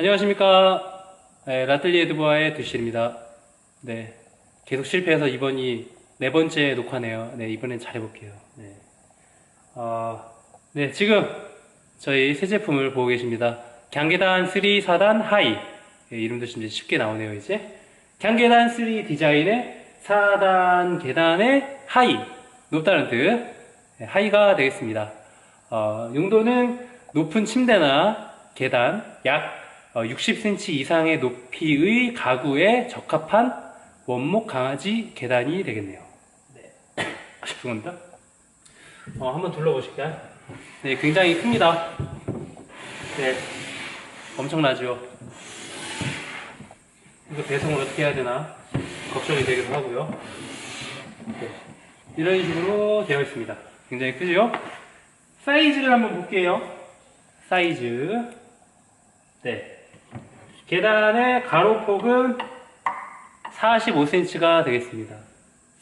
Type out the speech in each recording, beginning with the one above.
안녕하십니까. 네, 라틀리 에 드보아의 두실입니다. 네. 계속 실패해서 이번이 네 번째 녹화네요. 네, 이번엔 잘해볼게요. 네. 어, 네, 지금 저희 새 제품을 보고 계십니다. 경계단 3 4단 하이. 예, 이름도 진짜 쉽게 나오네요, 이제. 경계단 3 디자인의 4단 계단의 하이. 높다는 뜻. 네, 하이가 되겠습니다. 어, 용도는 높은 침대나 계단 약 60cm 이상의 높이의 가구에 적합한 원목 강아지 계단이 되겠네요. 네. 죄송합니다. 어, 한번 둘러보실까요? 네, 굉장히 큽니다. 네, 엄청나죠. 이거 배송을 어떻게 해야 되나 걱정이 되기도 하고요. 네, 이런 식으로 되어 있습니다. 굉장히 크죠? 사이즈를 한번 볼게요. 사이즈. 네. 계단의 가로폭은 45cm가 되겠습니다.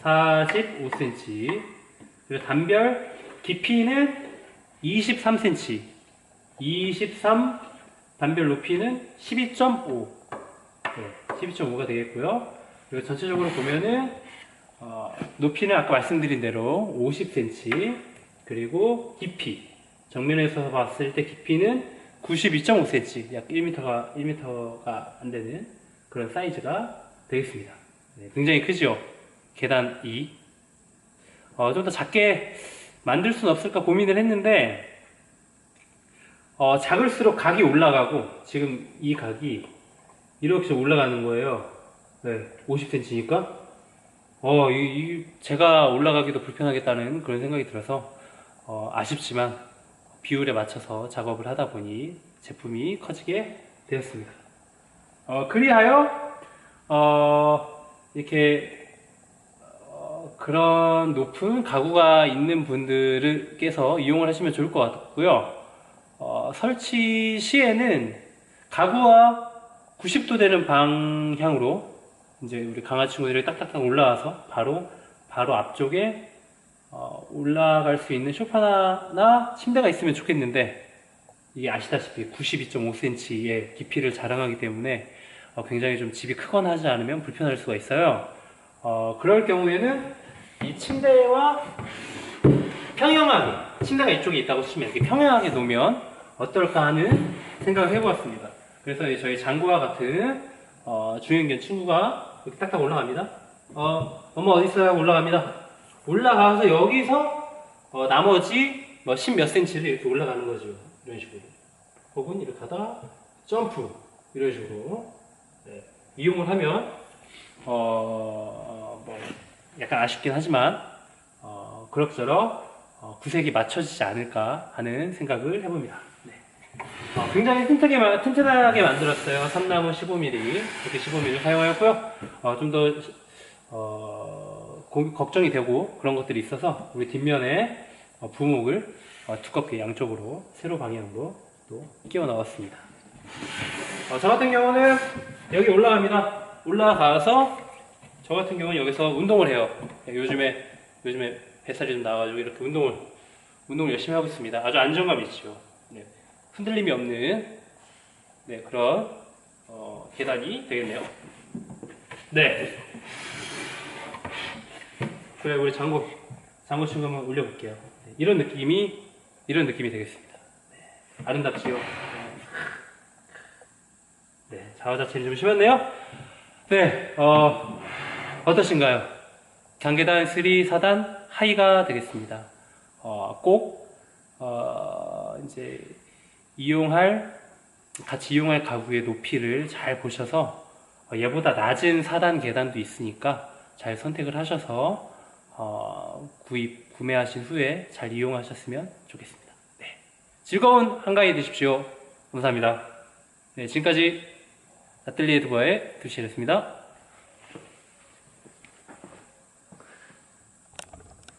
45cm. 그리고 단별 깊이는 23cm. 23 단별 높이는 12.5. 네, 12.5가 되겠고요. 그리고 전체적으로 보면은 어, 높이는 아까 말씀드린 대로 50cm. 그리고 깊이. 정면에서 봤을 때 깊이는 92.5cm, 약 1m가, 1m가 안 되는 그런 사이즈가 되겠습니다. 네, 굉장히 크죠? 계단 2. 어, 좀 더 작게 만들 수는 없을까 고민을 했는데, 어, 작을수록 각이 올라가고, 지금 이 각이 이렇게 올라가는 거예요. 네, 50cm니까. 어, 이, 이 제가 올라가기도 불편하겠다는 그런 생각이 들어서, 어, 아쉽지만, 비율에 맞춰서 작업을 하다 보니 제품이 커지게 되었습니다. 어, 그리하여 어, 이렇게 어, 그런 높은 가구가 있는 분들께서 이용을 하시면 좋을 것 같고요. 어, 설치 시에는 가구와 90도 되는 방향으로 이제 우리 강아지 친구들이 딱딱딱 올라와서 바로 바로 앞쪽에 어, 올라갈 수 있는 소파나 침대가 있으면 좋겠는데 이게 아시다시피 92.5cm의 깊이를 자랑하기 때문에 어, 굉장히 좀 집이 크거나 하지 않으면 불편할 수가 있어요. 어, 그럴 경우에는 이 침대와 평형하게 침대가 이쪽에 있다고 치면 이렇게 평형하게 놓으면 어떨까 하는 생각을 해보았습니다. 그래서 저희 장구와 같은 어, 중형견 친구가 이렇게 딱딱 올라갑니다. 어, 엄마 어디 있어요? 올라갑니다. 올라가서 여기서 어, 나머지 뭐10몇 센치를 이렇게 올라가는 거죠. 이런 식으로. 혹은 이렇게 하다 점프 이런 식으로 네. 이용을 하면 어, 뭐 약간 아쉽긴 하지만 어, 그럭저럭 어, 구색이 맞춰지지 않을까 하는 생각을 해봅니다. 네. 어, 굉장히 튼튼하게, 튼튼하게 만들었어요. 삼나무 15mm 이렇게 15mm 사용하였고요. 어, 좀더 어, 고- 걱정이 되고 그런 것들이 있어서 우리 뒷면에 어, 부목을 어, 두껍게 양쪽으로 세로 방향으로 또 끼워 넣었습니다. 어, 저 같은 경우는 여기 올라갑니다. 올라가서 저 같은 경우는 여기서 운동을 해요. 네, 요즘에 요즘에 뱃살이 좀 나와가지고 이렇게 운동을 운동을 열심히 하고 있습니다. 아주 안정감 있죠. 네, 흔들림이 없는 네, 그런 어, 계단이 되겠네요. 네. 그래 우리 장고 장고 친구 한번 올려볼게요. 네, 이런 느낌이 이런 느낌이 되겠습니다. 네, 아름답지요. 네, 자화자찬이 좀 심했네요. 네, 어 어떠신가요? 경계단 3 4단 하이가 되겠습니다. 어, 꼭 어, 이제 이용할 같이 이용할 가구의 높이를 잘 보셔서 어, 얘보다 낮은 4단 계단도 있으니까 잘 선택을 하셔서 어, 구입 구매하신 후에 잘 이용하셨으면 좋겠습니다. 네. 즐거운 한가위 되십시오. 감사합니다. 네, 지금까지 아틀리에 드버의 두시였습니다.